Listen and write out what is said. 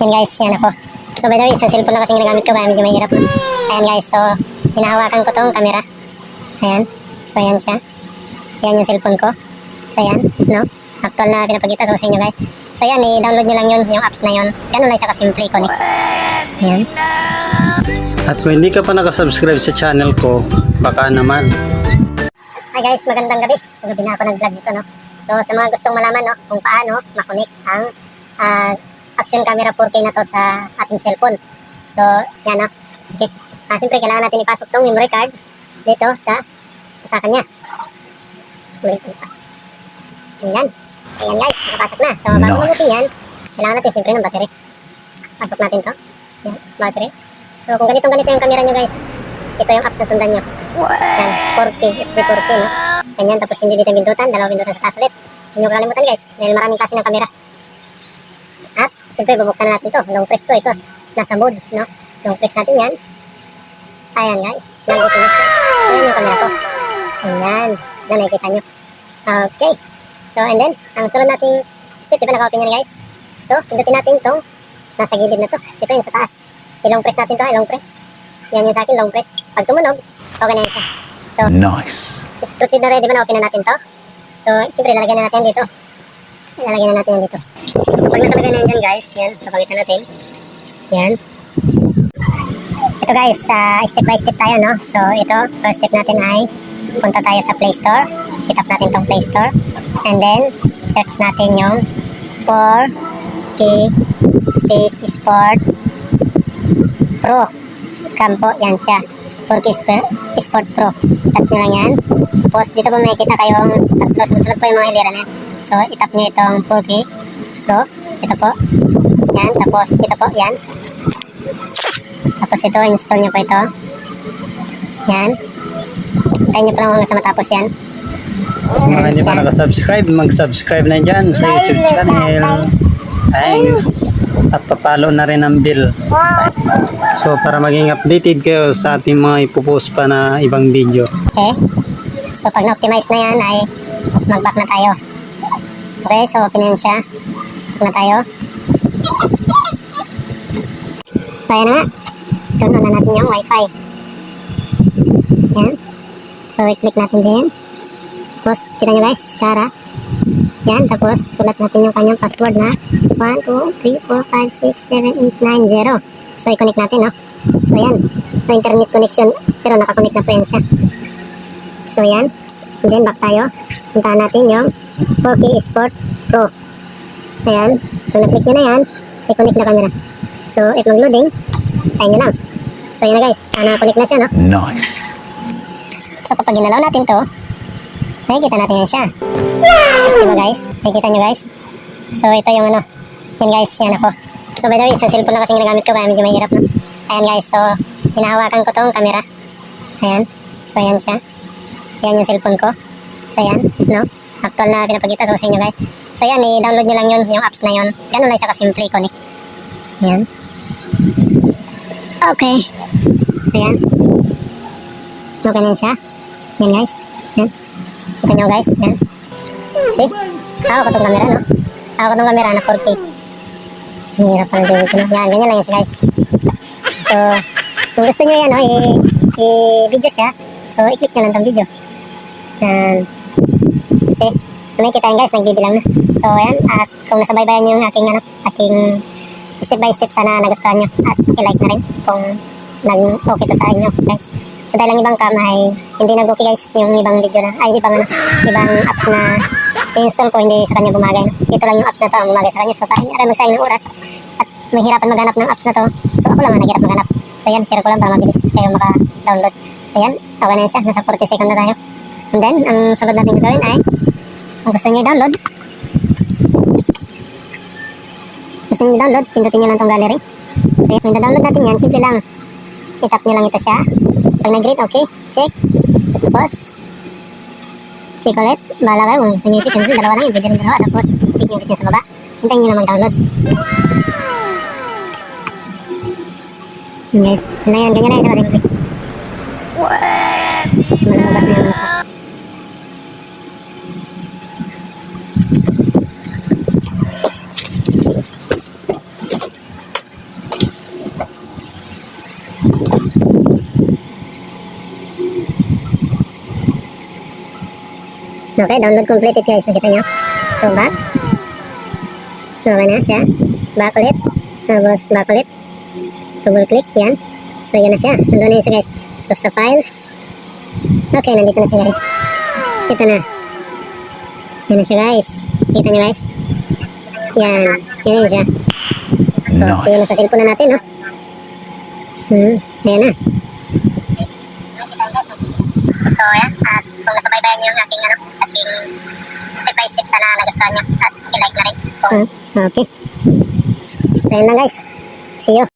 Yan guys, yan ako. So by the way, isang cellphone lang kasing ginagamit ko kaya medyo mahirap. Ayan guys, so hinahawakan ko tong camera. Ayan. So ayan siya. Yan yung cellphone ko. So ayan, no? Actual na pinapagita so sa inyo guys. So ayan, i-download nyo lang yun, yung apps na yun. Ganun lang siya kasimple ko. Ayan. At kung hindi ka pa nakasubscribe sa channel ko, baka naman. Hi guys, magandang gabi. So gabi na ako nag-vlog dito, no? So sa mga gustong malaman, no, kung paano makunik ang ah, action camera 4K na to sa ating cellphone. So, yan no. Okay. Ah, siyempre, kailangan natin ipasok tong memory card dito sa sa kanya. Wait, wait pa. Ayan. Ayan guys, nakapasok na. So, bago Nice. mabuti yan, kailangan natin siyempre ng battery. Pasok natin to. Yan, battery. So, kung ganitong ganito yung camera nyo guys, ito yung apps na sundan nyo. Yan, 4K, FD 4K, no? Ganyan, tapos hindi dito yung bindutan, dalawang bindutan sa taas ulit. Huwag niyo kakalimutan guys, dahil maraming klase ng camera. Siyempre, bubuksan na natin to. Long press to, ito. Nasa mode, no? Long press natin yan. Ayan guys, nandito na siya. So, yan yung camera ko. Ayan, sila nakikita nyo. Okay. So, and then, ang sunod nating step, di ba naka-open yan guys? So, pindutin natin tong nasa gilid na to. Ito yung sa taas. I-long press natin to, i-long press. Yan yung sa akin, long press. Pag tumunog, okay na yan siya. So, Nice. let's proceed na ready ba na open na natin to? So, siyempre, lalagyan na natin dito. Lalagyan na natin yan dito. So, kapag nakalagay na yan dyan, guys, yan, papagitan natin. Yan. Ito guys, sa step by step tayo, no? So, ito, first step natin ay punta tayo sa Play Store. Hit up natin tong Play Store. And then, search natin yung 4K Space Sport Pro. Campo, yan siya. 4K Sport, Sport Pro. Touch nyo lang yan. Tapos, dito po makikita kayong tatlo. Sunod-sunod po yung mga hilera na. So, itap nyo itong 4K Pro. Ito po. Yan. Tapos, ito po. Yan. Tapos ito, install nyo po ito. Yan. Tayo nyo pa lang sa matapos yan. Sa mga hindi pa nakasubscribe, mag-subscribe na dyan sa YouTube channel. Thanks. At papalo na rin ang bill. So, para maging updated kayo sa ating mga ipopost pa na ibang video. Okay. So, pag na-optimize na yan, ay mag-back na tayo. Okay, so open siya. Back na tayo. So, ayan na nga. Ito na natin yung wifi. Yan. So, i-click natin din. Tapos, kita nyo guys, Skara. Yan, tapos, sulat natin yung kanyang password na 1, 2, 3, 4, 5, 6, 7, 8, 9, 0. So, i-connect natin, no? So, yan. No internet connection, pero nakakonect na po yan siya. So, yan. And then, back tayo. Puntahan natin yung 4K Sport Pro. Ayan. Kung na-click nyo na yan, i-connect na camera. So, if mag-loading, tayo nyo lang. So, yan na guys. Sana connect na siya, no? Nice. So, kapag ginalaw natin to, nakikita natin yan siya. Diba guys? Nakikita nyo guys? So, ito yung ano. Yan guys, yan ako. So, by the way, isang cellphone lang kasing ginagamit ko kaya medyo mahirap, no? Ayan guys, so, hinahawakan ko tong camera. Ayan. So, ayan siya. Ayan yung cellphone ko. So, ayan, no? Actual na pinapagita so sa inyo guys. So, ayan, i-download nyo lang yun, yung apps na yun. Ganun lang siya kasimple ko, ni. Ayan. Okay. So, ayan. Okay na siya. Yan guys. Yan. Kita nyo guys. Yan. See? Hawak ko itong camera, no? Hawak ko itong camera na 4K. Ang hirap pala din ito, no? Yan, ganyan lang yan siya guys. So, kung gusto nyo yan, no? I-video siya. So, i-click nyo lang itong video. Yan. See? So, may kita yan guys, nagbibilang na. So, ayan. At kung nasabaybayan nyo yung aking, ano, aking step by step sana nagustuhan nyo. At i-like na rin kung nag-okay to sa inyo, guys. So dahil ang ibang cam ay hindi nag-okay guys yung ibang video na, ay ibang ano, ibang apps na i-install ko hindi sa kanya bumagay. No? Ito lang yung apps na to ang bumagay sa kanya. So para hindi magsayang ng oras at mahirapan maghanap ng apps na to. So ako lang ang naghirap maghanap. So yan, share ko lang para mabilis kayo maka-download. So yan, okay na yan siya. Nasa 40 second na tayo. And then, ang sunod natin gagawin ay, kung gusto nyo i-download, gusto nyo i-download, pindutin nyo lang tong gallery. So yan, kung i-download natin yan, simple lang. I-tap nyo lang ito siya. Pag nag-rate, okay, check. Tapos, chocolate balaga kung gusto nyo chicken dalawa lang yung pwede rin dalawa tapos click nyo ulit sa baba hintayin nyo na mag-download yun guys yun lang yan ganyan lang yung simple simulan ubat na yung mukha Thank you. Okay, download completed guys. Nakita nyo? So, back. Okay na siya. Back ulit. Tapos, back ulit. Double click. Yan. So, yun na siya. Nandun na yun siya guys. So, sa files. Okay, nandito na siya guys. Ito na. Yan na siya guys. Kita nyo guys. Yan. Yan na siya. So, so yun na sa cellphone na natin, no? Hmm. Ayan na. So, ayan. Kung nasubaybayan niyo yung aking, ano, aking step by step, sana nagustuhan niyo. At i-like na rin. Kung... Okay. So, yun lang guys. See you.